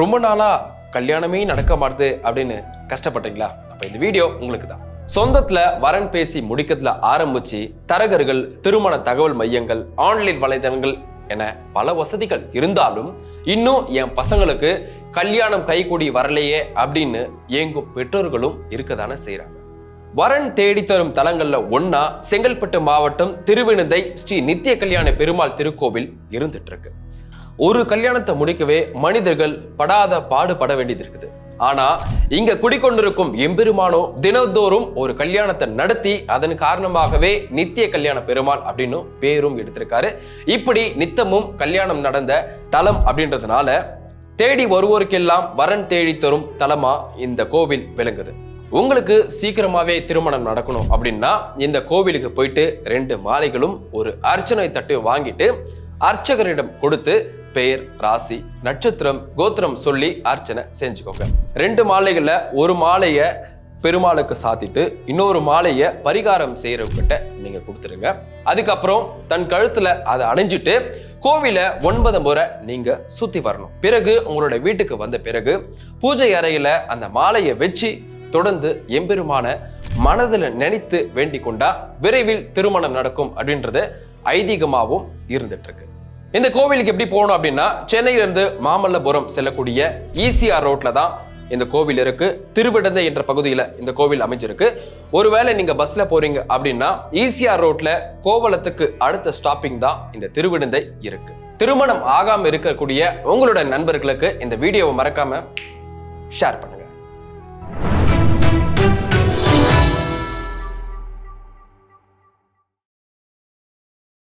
ரொம்ப நாளாக கல்யாணமே நடக்க மாட்டுது அப்படின்னு கஷ்டப்பட்டீங்களா? அப்போ இந்த வீடியோ உங்களுக்கு தான். சொந்தத்துல வரன் பேசி முடிக்கிறதுல ஆரம்பிச்சு தரகர்கள் திருமண தகவல் மையங்கள் ஆன்லைன் வலைதளங்கள் என பல வசதிகள் இருந்தாலும் இன்னும் என் பசங்களுக்கு கல்யாணம் கைகூடி வரலையே அப்படின்னு ஏங்கும் பெற்றோர்களும் இருக்கதானே செய்கிறாங்க வரன் தேடி தரும் தலங்கள்ல ஒன்னா செங்கல்பட்டு மாவட்டம் திருவிணுந்தை ஸ்ரீ நித்திய கல்யாண பெருமாள் திருக்கோவில் இருந்துட்டு இருக்கு. ஒரு கல்யாணத்தை முடிக்கவே மனிதர்கள் படாத பாடுபட வேண்டியது இருக்குது. ஆனா இங்க குடிக்கொண்டிருக்கும் எம்பெருமானோ தினந்தோறும் ஒரு கல்யாணத்தை நடத்தி அதன் காரணமாகவே நித்திய கல்யாண பெருமாள் அப்படின்னு பேரும் எடுத்திருக்காரு. இப்படி நித்தமும் கல்யாணம் நடந்த தலம் அப்படின்றதுனால தேடி வருவோருக்கெல்லாம் வரன் தேடி தரும் தலமா இந்த கோவில் விளங்குது. உங்களுக்கு சீக்கிரமாவே திருமணம் நடக்கணும் அப்படின்னா இந்த கோவிலுக்கு போயிட்டு ரெண்டு மாலைகளும் ஒரு அர்ச்சனை தட்டு வாங்கிட்டு அர்ச்சகரிடம் கொடுத்து பெயர் ராசி நட்சத்திரம் கோத்திரம் சொல்லி அர்ச்சனை செஞ்சுக்கோங்க. ரெண்டு மாலைகளில் ஒரு மாலையை பெருமாளுக்கு சாத்திட்டு இன்னொரு மாலையை பரிகாரம் செய்யறவங்கிட்ட நீங்கள் கொடுத்துருங்க. அதுக்கப்புறம் தன் கழுத்தில் அதை அணிஞ்சிட்டு கோவிலை ஒன்பது முறை நீங்கள் சுற்றி வரணும். பிறகு உங்களோட வீட்டுக்கு வந்த பிறகு பூஜை அறையில் அந்த மாலையை வச்சு தொடர்ந்து எம்பெருமான மனதில் நினைத்து வேண்டிக் கொண்டா விரைவில் திருமணம் நடக்கும் அப்படின்றது ஐதீகமாகவும் இருந்துட்டு இருக்கு இந்த கோவிலுக்கு எப்படி போகணும் அப்படின்னா சென்னையிலிருந்து மாமல்லபுரம் செல்லக்கூடிய ஈசிஆர் ரோட்ல தான் இந்த கோவில் இருக்கு. திருவிடந்தை என்ற பகுதியில் இந்த கோவில் அமைஞ்சிருக்கு. ஒருவேளை நீங்க பஸ்ல போறீங்க அப்படின்னா ஈசிஆர் ரோட்ல கோவலத்துக்கு அடுத்த ஸ்டாப்பிங் தான் இந்த திருவிடந்தை இருக்கு. திருமணம் ஆகாம இருக்கக்கூடிய உங்களோட நண்பர்களுக்கு இந்த வீடியோவை மறக்காம ஷேர் பண்ணுங்க.